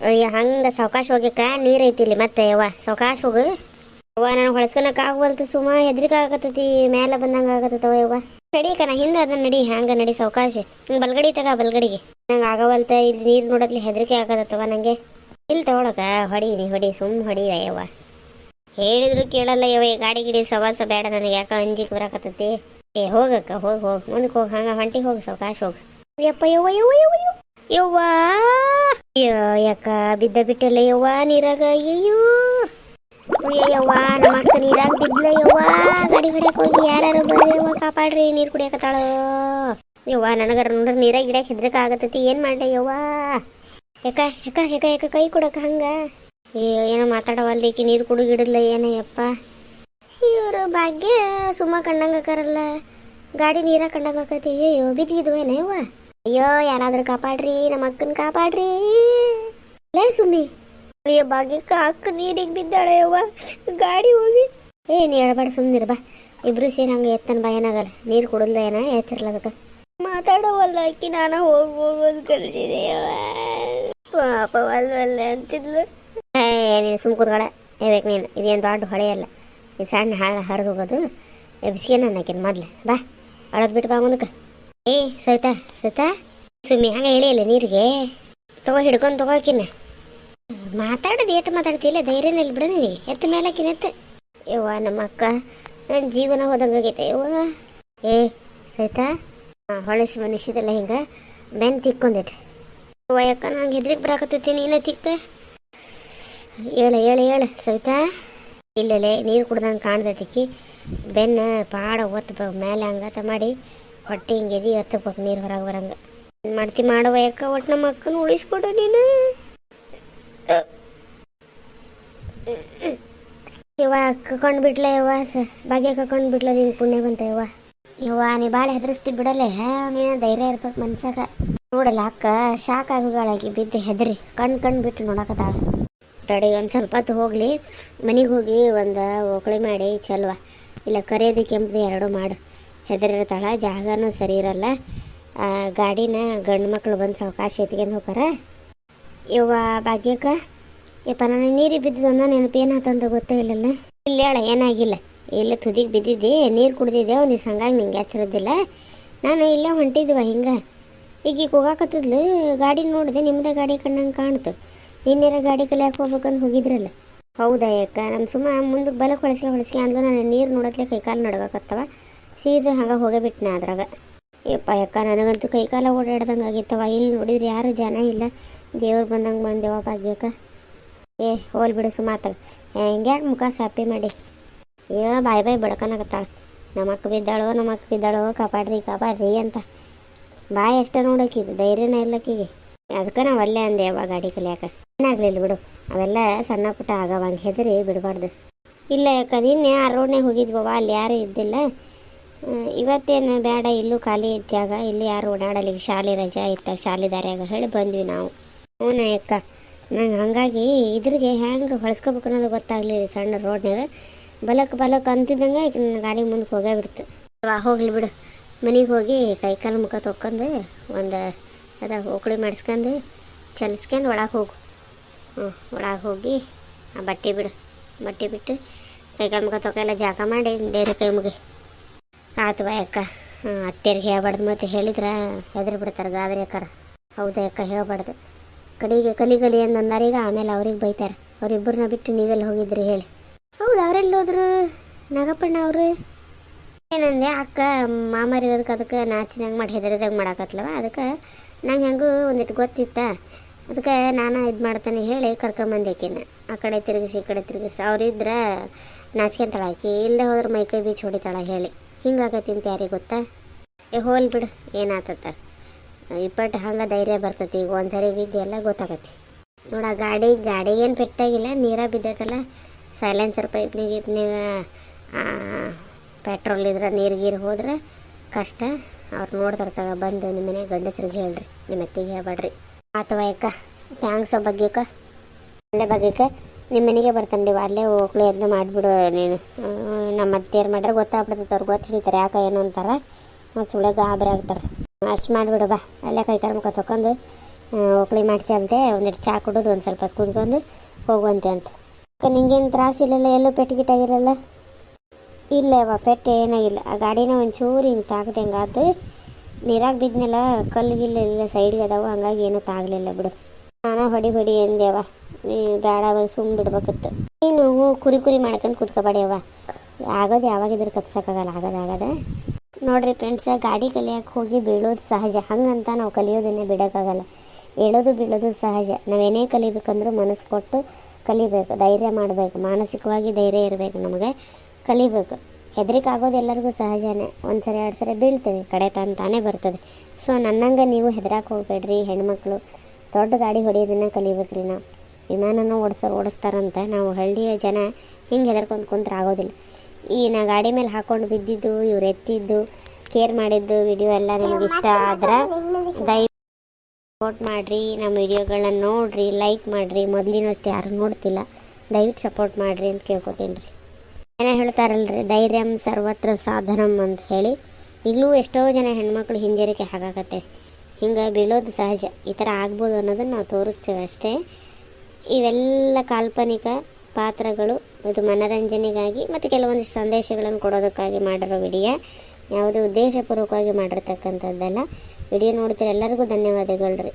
ಅಯ್ಯ ಹಂಗೆ ಸಾವಕಾಶ ಹೋಗ್ಯಕ್ಕ ನೀರು ಐತಿ ಇಲ್ಲಿ ಮತ್ತೆ ಯವ್ವ, ಸಾವಕಾಶ ಹೋಗು. ಅವ್ವ ನಾನು ಹೊಳಸ್ಕೊಳಕ್ ಆಗ್ವಲ್ತು ಸುಮ್ಮ ಹೆದ್ರಿಕೆ ಆಗತ್ತೈತಿ ಮೇಲೆ ಬಂದಂಗೆ ಆಗತ್ತವ ಯವ್ವ. ನಡಿ ಕಣ ಹಿಂದೆ ಅದನ್ನ ನಡಿ, ಹಂಗ ನಡಿ ಸಾವಕಾಶ. ಬಲ್ಗಡಿ ತಗ, ಬಲ್ಗಡಿಗೆ. ನಂಗೆ ಆಗವಲ್ತ, ಇಲ್ಲಿ ನೀರು ನೋಡತ್ಲಿ ಹೆದರಿಕೆ ಆಗತ್ತವ ನಂಗೆ. ಇಲ್ಲಿ ತಗೊಳಕ, ಹೊಡಿ ನೀ, ಹೊಡಿ ಸುಮ್ಮ ಹೊಡಿ ಯವ್ವ. ಹೇಳಿದ್ರು ಕೇಳಲ್ಲ ಯವ್ವ, ಈ ಗಾಡಿ ಗಿಡಿ ಸವಾಸ ಬೇಡ ನನಗೆ, ಯಾಕ ಅಂಜಿಕೆ ಬರಾಕತ್ತೈತಿ. ಏ ಹೋಗಕ್ಕ ಹೋಗಿ ಹೋಗಿ ಮುಂದಕ್ಕೆ ಹೋಗಿ, ಹಂಗೆ ಹೊಂಟಿ ಹೋಗಿ, ಸಾವಕಾಶ ಹೋಗಿ. ಯಪ್ಪ ಯವ್ವ ಯವ್ವ ಯವ್ವ. ಯವ್ವ! ಅಯ್ಯೋ ಯಾಕ ಬಿದ್ದ ಬಿಟ್ಟಲ್ಲ ಯವ್ವ ನೀರಾಗ ಅಯ್ಯೋ ಯವ್ವ ನಮ್ಮ ಅಕ್ಕ ನೀರಾಗ ಬಿದ್ಲ ಯವ್ವ. ಗಾಡಿ ಹೊಡ್ಯಾಕ ಹೋಗಿ ಯಾರು ಬಂದ್ರವ್ವ ಕಾಪಾಡ್ರಿ, ನೀರು ಕುಡಿಯಕತ್ತಾಳ? ಯವ್ವ, ನನಗರ ನೋಡ್ರಿ ನೀರಾಗ ಗಿಡಕ್ಕೆ ಹೆದ್ರಕ ಆಗತೈತಿ ಏನು ಮಾಡ್ಲಿ ಯವ್ವ? ಯಾಕ ಯಾಕ ಯಾಕ ಯಾಕ ಕೈ ಕೊಡಕ ಹಂಗ? ಏನೋ ಮಾತಾಡವಲ್ದಿಕ್ಕಿ ನೀರು ಕುಡು ಗಿಡಲ್ಲ ಏನ ಯಪ್ಪ? ಇವರು ಭಾಗ್ಯ ಸುಮ್ಮ ಕಂಡಂಗಕ್ಕಾರಲ್ಲ ಗಾಡಿ ನೀರ ಆಕತಿ ಅಯ್ಯೋ ಬಿದ್ದಿದ್ವು ಯವ್ವಾ ಯವ್ವ? ಅಯ್ಯೋ, ಯಾರಾದ್ರೂ ಕಾಪಾಡ್ರಿ, ನಮ್ಮ ಅಕ್ಕನ ಕಾಪಾಡ್ರಿ. ಲೇ ಸುಮ್ಮಿ. ಅಯ್ಯೋ ಭಾಗ್ಯಕ್ಕ ಅಕ್ಕ ನೀರಿಗೆ ಬಿದ್ದಾಳೆ ಅವ್ವ. ಗಾಡಿ ಹೋಗಿ. ಏ, ನೀ ಹೇಳ್ಬೇಡ ಸುಮ್ಮನಿರ ಬಾ. ಇಬ್ರು ಸೇರಿ ಹಂಗೆ ಎತ್ತನ ಬಾ, ಏನಾಗಲ್ಲ. ನೀರು ಕುಡಲ್ದ ಏನ ಎಚ್ಚರ್ಲದಕ್ಕ ಮಾತಾಡೋವಲ್ಲ ಅಕ್ಕಿ ನಾನು ಹೋಗಿ ಹೋಗೋದು ಪಾಪ ವಲ್ಲ ವಲ್ಲ ಅಂತಿದ್ಲು. ಏ, ನೀನು ಸುಮ್ ಕೂತ್ಕೊಳ ಹೇಳ್ಬೇಕು ನೀನು. ಇದೇನು ದೊಡ್ಡ ಹೊಳೆಯಲ್ಲ ಇದು ಸಣ್ಣ ಹಾಳ ಹರಿದು ಹೋಗೋದು. ಬಿಸಿಗೆ ನಾನು ಹಾಕಿನ ಮೊದ್ಲು. ಬಾ, ಅಳದ್ ಬಿಟ್ಟು ಬಾ ಮುಂದಕ್ಕೆ. ಏ, ಸವಿತಾ ಸವಿತಾ, ಸುಮ್ಮಿ, ಹಂಗೆ ಹೇಳಿಯಲ್ಲ ನೀರಿಗೆ? ತಗೋ ಹಿಡ್ಕೊಂಡು ತಗೋಕಿನ ಮಾತಾಡೋದು ಏಟು ಮಾತಾಡ್ತಿಲ್ಲ, ಧೈರ್ಯನ ಇಲ್ಲಿ ಬಿಡ ನಿನಗೆ. ಎತ್ತ ಮೇಲೆ ಹಾಕಿನ ಎತ್ತ? ಯವ್ವ, ನಮ್ಮ ಅಕ್ಕ ನನ್ನ ಜೀವನ ಹೋದಂಗಾಗೈತೆ ಯವ್ವ. ಏ ಸೈತಾ ಹೊಳಸಿ ಮನುಷ್ಯದಲ್ಲ ಹಿಂಗೆ? ಬೆನ್ ತಿಕ್ಕೊಂದಿಟ್ಟು ಯವ್ವ, ಯಾಕ ನಂಗೆ ಹೆದ್ರಿಗೆ ಬರಾಕತ್ತೈತಿ ನೀನೇ ತಿಕ್ಕ? ಹೇಳ ಹೇಳ ಹೇಳ, ಸವಿತಾ. ಇಲ್ಲಲೇ, ನೀರು ಕುಡ್ದಂಗೆ ಕಾಣ್ದತಿಕ್ಕಿ ಬೆನ್ನ ಪಾಡ ಒತ್ತಬೇಕು ಮೇಲೆ ಹಂಗತ ಮಾಡಿ ಹೊಟ್ಟೆ ಹಿಂಗೆ ಎದಿ ಎತ್ತಬೇಕು ನೀರು ಹೊರಗೆ ಬರಂಗೆ. ಮಾಡ್ತಿ ಮಾಡುವ ಯಾಕ ಒಟ್ಟು ನಮ್ಮ ಅಕ್ಕನ ಉಳಿಸ್ಕೊಡು ನೀನು. ಇವ ಕಕೊಂಡು ಬಿಟ್ಲೆ ಯವ್ವ, ಸ, ಭಾಗ್ಯ ಕಕೊಂಡು ಬಿಟ್ಲ ನಿಂಗೆ ಪುಣ್ಯ ಬಂತ ಯವ್ವ. ಯವ್ವ, ನೀ ಭಾಳ ಹೆದರ್ಸ್ತಿ ಬಿಡಲೆ ನೀನು ಧೈರ್ಯ ಇರ್ಬೇಕು ಮನುಷ್ಯಾಗ. ನೋಡಲ್ಲ ಅಕ್ಕ, ಶಾಕ್ ಆಗುಗಳಾಗಿ ಬಿದ್ದು ಹೆದರಿ, ಕಣ್ ಕಣ್ ಬಿಟ್ಟು ನೋಡಕತ್ತಾಳ. ತಡಿ, ಒಂದು ಸ್ವಲ್ಪ ಹೊತ್ತು ಹೋಗಲಿ, ಮನೆಗೆ ಹೋಗಿ ಒಂದು ಓಕಳಿ ಮಾಡಿ, ಚಲ್ವ. ಇಲ್ಲ ಕರಿಯೋದು ಕೆಂಪದು ಎರಡು ಮಾಡು. ಹೆದರಿರ್ತಾಳ, ಜಾಗನೂ ಸರಿ ಇರಲ್ಲ. ಗಾಡಿನ ಗಂಡು ಮಕ್ಕಳು ಬಂದು ಸಾವಕಾಶ ಎತ್ಕೊಂಡು ಹೋಗಾರ ಇವ ಭಾಗ್ಯಕ್ಕ ಯಪ್ಪ, ನನಗೆ ನೀರಿಗೆ ಬಿದ್ದಿದ್ದೊಂದ ನೆನಪು ಏನಾತಂತ ಗೊತ್ತೇ ಇಲ್ಲಲ್ಲ. ಇಲ್ಲ ಹೇಳ ಏನಾಗಿಲ್ಲ. ಇಲ್ಲೇ ತುದಿಗೆ ಬಿದ್ದಿದ್ದೆ, ನೀರು ಕುಡ್ದಿದ್ದೆ ನಿಸ್ ಹಂಗಾಗಿ ನಿಂಗೆ ಹಚ್ಚಿರೋದಿಲ್ಲ ನಾನು ಇಲ್ಲೇ ಹೊಂಟಿದ್ವ ಹಿಂಗೆ. ಈಗ ಈಗ ಹೋಗಾಕತ್ತಿದ್ಲು ಗಾಡಿ ನೋಡಿದೆ ನಿಮ್ಮದೇ ಗಾಡಿ ಕಣ್ಣಂಗೆ ಕಾಣ್ತು. ನಿನ್ನೆರ ಗಾಡಿ ಕಲೆ ಹೋಗ್ಬೇಕಂತ ಹೋಗಿದ್ರಲ್ಲ. ಹೌದಾ ಯಾಕ ನಮ್ಮ ಸುಮ್ಮ ಮುಂದಕ್ಕೆ ಬಲಕ್ಕೆ ಹೊಳಸ್ಕೆ ಹೊಳಸ್ಕೆ ಅಂದ್ರೆ ನಾನು ನೀರು ನೋಡತ್ಲೆ ಕೈಕಾಲು ನಡ್ಗಕತ್ತವ. ಸೀದಾ ಹಂಗೆ ಹೋಗೇ ಬಿಟ್ನೆ ಅದ್ರಾಗ. ಯಪ್ಪ ಯಾಕ ನನಗಂತೂ ಕೈಕಾಲ ಓಡಾಡ್ದಂಗೆ ಆಗಿತ್ತವ ಇಲ್ಲಿ ನೋಡಿದ್ರೆ ಯಾರು ಜನ ಇಲ್ಲ. ದೇವ್ರು ಬಂದಂಗೆ ಬಂದೇವ ಭಾಗ್ಯಕ್ಕ. ಏ, ಹೋಲ್ ಬಿಡು ಸುಮಾತ ಹೆಂಗೆ ಮುಖ ಸಾಪಿ ಮಾಡಿ. ಏ, ಬಾಯ್ ಬಾಯ್ ಬಡ್ಕನಾಗತ್ತಾಳ. ನಮ್ಮಕ್ಕ ಬಿದ್ದಾಳೋ ನಮ್ಮಕ್ಕ ಬಿದ್ದಾಳೋ, ಕಾಪಾಡ್ರಿ ಕಾಪಾಡ್ರಿ ಅಂತ. ಬಾಯ್ ಅಷ್ಟೇ ನೋಡೋಕಿದ್ದು ಧೈರ್ಯನೇ ಇಲ್ಲಕ್ಕಿಗೆ ಅದಕ್ಕೆ ನಾವು ಅಲ್ಲೇ ಅಂದೆ ಅವ ಗಾಡಿ ಕಲಿಯಾಕ. ಏನಾಗ್ಲಿಲ್ಲ ಬಿಡು. ಅವೆಲ್ಲ ಸಣ್ಣ ಪುಟ್ಟ ಆಗವಂಗೆ ಹೆದರಿ ಬಿಡಬಾರ್ದು. ಇಲ್ಲ ಯಾಕ ನಿನ್ನೆ ಆ ರೋಡ್ನಾಗ ಹೋಗಿದ್ವವ ಅಲ್ಲಿ ಯಾರೂ ಇದ್ದಿಲ್ಲ. ಇವತ್ತೇನು ಬೇಡ, ಇಲ್ಲೂ ಖಾಲಿ ಜಾಗ. ಇಲ್ಲಿ ಯಾರು ಓಡಾಡಲಿ ಈಗ ಶಾಲೆ ರಜಾ ಇತ್ತ ಶಾಲೆ ದಾರ್ಯಾಗ ಹೇಳಿ ಬಂದ್ವಿ ನಾವು. ಹ್ಞೂ ಅಕ್ಕ ನಂಗೆ ಹಾಗಾಗಿ ಇದ್ರಿಗೆ ಹೆಂಗೆ ಹೊಳ್ಸ್ಕೊಬೇಕು ಅನ್ನೋದು ಗೊತ್ತಾಗ್ಲಿಲ್ಲ ಸಣ್ಣ ರೋಡ್ನಾಗ ಬಲಕ್ ಬಲಕ್ ಅಂತಿದ್ದಂಗೆ ಗಾಡಿ ಮುಂದಕ್ಕೆ ಹೋಗೇ ಬಿಡ್ತು. ವಾ, ಹೋಗ್ಲಿ ಬಿಡು. ಮನೆಗೆ ಹೋಗಿ ಕೈಕಾಲು ಮುಖ ತೊಕ್ಕೊಂಡು ಒಂದು ಅದ ಹೋಕಳಿ ಮಾಡಿಸ್ಕೊಂಡು ಚಲಿಸ್ಕೊಂಡು ಒಳಗೆ ಹೋಗು. ಹ್ಞೂ, ಒಳಗೆ ಹೋಗಿ ಆ ಬಟ್ಟೆ ಬಿಡು. ಬಟ್ಟೆ ಬಿಟ್ಟು ಕೈಕಾಲು ಮುಖ ತೊಕ್ಕ ಎಲ್ಲ ಜಾಗ ಮಾಡಿ, ದೇವ್ರ ಕೈ ಮುಗಿ. ಆತು ಅಕ್ಕ. ಅತ್ತೆಯರಿಗೆ ಹೇಳ್ಬಾರ್ದು ಮತ್ತೆ ಹೇಳಿದ್ರೆ ಹೆದರಿ ಬಿಡ್ತಾರೆ ಗಾಬರಿ ಅಕ್ಕಾರ. ಹೌದಾ ಅಕ್ಕ, ಹೇಳ್ಬಾರ್ದು. ಕಡೆಗೆ ಕಲಿ ಕಲಿ ಅಂದಾರ ಈಗ, ಆಮೇಲೆ ಅವ್ರಿಗೆ ಬೈತಾರೆ. ಅವರಿಬ್ಬರನ್ನ ಬಿಟ್ಟು ನೀವೆಲ್ಲಿ ಹೋಗಿದ್ರಿ ಹೇಳಿ. ಹೌದು ಅವರೆಲ್ಲಿ ಹೋದ್ರು. ನಾಗಪ್ಪಣ್ಣ ಅವರು. ಏನಂದೆ, ಅಕ್ಕ, ಮಾಮಾರಿ ಇರೋದಕ್ಕೆ ಅದಕ್ಕೆ ನಾಚಿದಂಗೆ ಮಾಡಿ, ಹೆದರಿದಂಗೆ ಮಾಡಾಕತ್ಲವ? ಅದಕ್ಕೆ ನಂಗೆ ಹೆಂಗೂ ಒಂದಿಟ್ಟು ಗೊತ್ತಿತ್ತ. ಅದಕ್ಕೆ ನಾನು ಇದು ಮಾಡ್ತಾನೆ ಹೇಳಿ ಕರ್ಕೊಂಬಂದೇಕಿನ ಆ ಕಡೆ ತಿರುಗಿಸಿ, ಈ ಕಡೆ ತಿರುಗಿಸಿ. ಅವ್ರಿದ್ರೆ ನಾಚ್ಕೊಂತಾಳ ಆಕಿ ಇಲ್ಲದೆ ಹೋದ್ರೆ ಮೈಕೈ ಬೀಚ್ ಹೊಡಿತಾಳ ಹೇಳಿ. ಹಿಂಗಾಗತ್ತೆ ಅಂತ ಯಾರಿಗೆ ಗೊತ್ತಾ? ಏ, ಹೋಲ್ ಬಿಡು ಏನಾತತ್ತ ಇಪ್ಪಟ್ಟು ಹಂಗೆ ಧೈರ್ಯ ಬರ್ತೈತಿ, ಈಗ ಒಂದ್ಸರಿ ಬಿದ್ದೆಲ್ಲ ಗೊತ್ತಾಗತ್ತೆ. ನೋಡ, ಗಾಡಿ ಗಾಡಿಗೇನು ಪೆಟ್ಟಾಗಿಲ್ಲ, ನೀರ ಬಿದ್ದೈತಲ್ಲ ಸೈಲೆನ್ಸರ್ ಪೈಪ್ನಿಗೆ ಗಿಪ್ನಾಗ ಪೆಟ್ರೋಲ್ ಇದ್ರೆ, ನೀರು ಗೀರು ಹೋದ್ರೆ ಕಷ್ಟ. ಅವ್ರು ನೋಡ್ತಾರ್ತಾಗ ಬಂದು ನಿಮ್ಮ ಮನೆ ಗಂಡಸ್ರಿಗೆ ಹೇಳ್ರಿ ನಿಮ್ಮ ಅತ್ತಿಗೆ ಹೇಳ್ಬೇಡ್ರಿ. ಅಥವಾ ಅಕ್ಕ ಥ್ಯಾಂಕ್ಸ್ ಬಗ್ಗೆ ಒಳ್ಳೆ ಬಗ್ಗೆಕ ನಿಮ್ಮ ಮನೆಗೆ ಬರ್ತಾನೆ ಅಲ್ಲೇ ಹೋಗ್ಲಿ ಅದನ್ನ ಮಾಡಿಬಿಡು ನೀನು. ನಮ್ಮ ಅತ್ತೆಯರು ಮಾಡ್ರೆ ಗೊತ್ತಾಗ್ಬಿಡ್ತೈತೆ, ಅವ್ರು ಗೊತ್ತು ಹಿಡಿತಾರೆ, ಯಾಕೆ ಏನು ಅಂತಾರೆ. ಮತ್ತು ಸುಳ್ಳೆ ಗಾಬರಿ ಆಗ್ತಾರೆ. ಅಷ್ಟು ಮಾಡಿಬಿಡು, ಬಾ. ಅಲ್ಲೇ ಕೈ ಮುಖ ತೊಗೊಂಡು ಒಕ್ಳಿ ಮಾಡಿ ಚಲ್ತೆ ಒಂದಿಟ್ಟು ಚಾ ಕುಡಿದು, ಒಂದು ಸ್ವಲ್ಪ ಹೊತ್ತು ಕುದ್ಕೊಂಡು ಹೋಗುವಂತೆ ಅಂತ. ನಿಂಗೇನು ತ್ರಾಸಿಲ್ಲ ಎಲ್ಲೂ ಪೆಟ್ಟಿಗಿಟ್ಟಾಗಿರಲ್ಲ ಇಲ್ಲ ಅವ ಪೆಟ್ಟು ಏನಾಗಿಲ್ಲ ಆ ಗಾಡಿನ ಒಂಚೂರು ಹಿಂಗೆ ತಾಗದೆ ಹಂಗಾದ ನೀರಾಗ ಬಿದ್ದನೆಲ್ಲ, ಕಲ್ಲು ಗಿಲ್ಲು ಎಲ್ಲ ಸೈಡ್ಗೆ ಅದಾವ, ಹಂಗಾಗಿ ಏನೂ ತಾಗಲಿಲ್ಲ ಬಿಡು. ನಾನು ಹೊಡಿ ಹೊಡಿ ಅಂದೇವ ನೀ ಬೇಡ ಸುಮ್ ಬಿಡ್ಬೇಕಿತ್ತು. ನೀನು ಕುರಿ ಕುರಿ ಮಾಡ್ಕೊಂಡು ಕೂತ್ಕೊಬೇಡಿಯವ್ವ ಆಗೋದು ಯಾವಾಗಿದ್ರು ತಪ್ಸೋಕ್ಕಾಗಲ್ಲ, ಆಗೋದು ಆಗದ. ನೋಡ್ರಿ ಫ್ರೆಂಡ್ಸ ಗಾಡಿ ಕಲಿಯಕ್ಕೆ ಹೋಗಿ ಬೀಳೋದು ಸಹಜ. ಹಂಗಂತ ನಾವು ಕಲಿಯೋದನ್ನೇ ಬಿಡೋಕ್ಕಾಗಲ್ಲ. ಹೇಳೋದು ಬೀಳೋದು ಸಹಜ. ನಾವೇನೇ ಕಲಿಬೇಕಂದ್ರೂ ಮನಸ್ಸು ಕೊಟ್ಟು ಕಲಿಬೇಕು. ಧೈರ್ಯ ಮಾಡಬೇಕು. ಮಾನಸಿಕವಾಗಿ ಧೈರ್ಯ ಇರಬೇಕು ನಮಗೆ. ಕಲಿಬೇಕು. ಹೆದರಿಕೆ ಆಗೋದು ಎಲ್ಲರಿಗೂ ಸಹಜನೇ. ಒಂದು ಸರಿ ಎರಡು ಸರಿ ಬೀಳ್ತೇವೆ. ಕಡೆ ತಾನು ತಾನೇ ಬರ್ತದೆ. ಸೊ ನನ್ನಂಗೆ ನೀವು ಹೆದರಾಕ್ ಹೋಗ್ಬೇಡ್ರಿ ಹೆಣ್ಮಕ್ಳು. ದೊಡ್ಡ ಗಾಡಿ ಹೊಡೆಯೋದನ್ನು ಕಲಿಬೇಕ್ರಿ ನಾವು. ವಿಮಾನನ ಓಡಿಸೋರು ಓಡಿಸ್ತಾರಂತ ನಾವು ಹಳ್ಳಿಯ ಜನ ಹಿಂಗೆ ಹೆದರ್ಕೊಂಡು ಕುಂತ್ರೆ ಆಗೋದಿಲ್ಲ ಈ ನಾ ಗಾಡಿ ಮೇಲೆ ಹಾಕೊಂಡು ಬಿದ್ದಿದ್ದು, ಇವ್ರು ಎತ್ತಿದ್ದು, ಕೇರ್ ಮಾಡಿದ್ದು ವಿಡಿಯೋ ಎಲ್ಲ ನಿಮ್ಗೆ ಇಷ್ಟ ಆದ್ರೆ ದಯ ಸಪೋರ್ಟ್ ಮಾಡಿರಿ, ನಮ್ಮ ವಿಡಿಯೋಗಳನ್ನ ನೋಡಿರಿ ಲೈಕ್ ಮಾಡಿರಿ. ಮೊದಲಿನಷ್ಟು ಯಾರು ನೋಡ್ತಿಲ್ಲ. ದಯವಿಟ್ಟು ಸಪೋರ್ಟ್ ಮಾಡಿರಿ ಅಂತ ಕೇಳ್ಕೊತೀನಿ ರೀ. ಏನೋ ಹೇಳ್ತಾರಲ್ರಿ, ಧೈರ್ಯಂ ಸರ್ವತ್ರ ಸಾಧನಂ ಅಂತ ಹೇಳಿ. ಈಗಲೂ ಎಷ್ಟೋ ಜನ ಹೆಣ್ಮಕ್ಳು ಹಿಂಜರಿಕೆ ಆಗಾಕತ್ತೆ ಹಿಂಗೆ ಬೀಳೋದು ಸಹಜ. ಈ ಥರ ಆಗ್ಬೋದು ಅನ್ನೋದನ್ನು ನಾವು ತೋರಿಸ್ತೇವೆ ಅಷ್ಟೇ. ಇವೆಲ್ಲ ಕಾಲ್ಪನಿಕ ಪಾತ್ರಗಳು ಇದು ಮನರಂಜನೆಗಾಗಿ ಮತ್ತು ಕೆಲವೊಂದಿಷ್ಟು ಸಂದೇಶಗಳನ್ನು ಕೊಡೋದಕ್ಕಾಗಿ ಮಾಡಿರೋ ವಿಡಿಯೋ. ಯಾವುದೇ ಉದ್ದೇಶಪೂರ್ವಕವಾಗಿ ಮಾಡಿರ್ತಕ್ಕಂಥದ್ದಲ್ಲ. ವಿಡಿಯೋ ನೋಡ್ತೀರ ಎಲ್ಲರಿಗೂ ಧನ್ಯವಾದಗಳು ರೀ.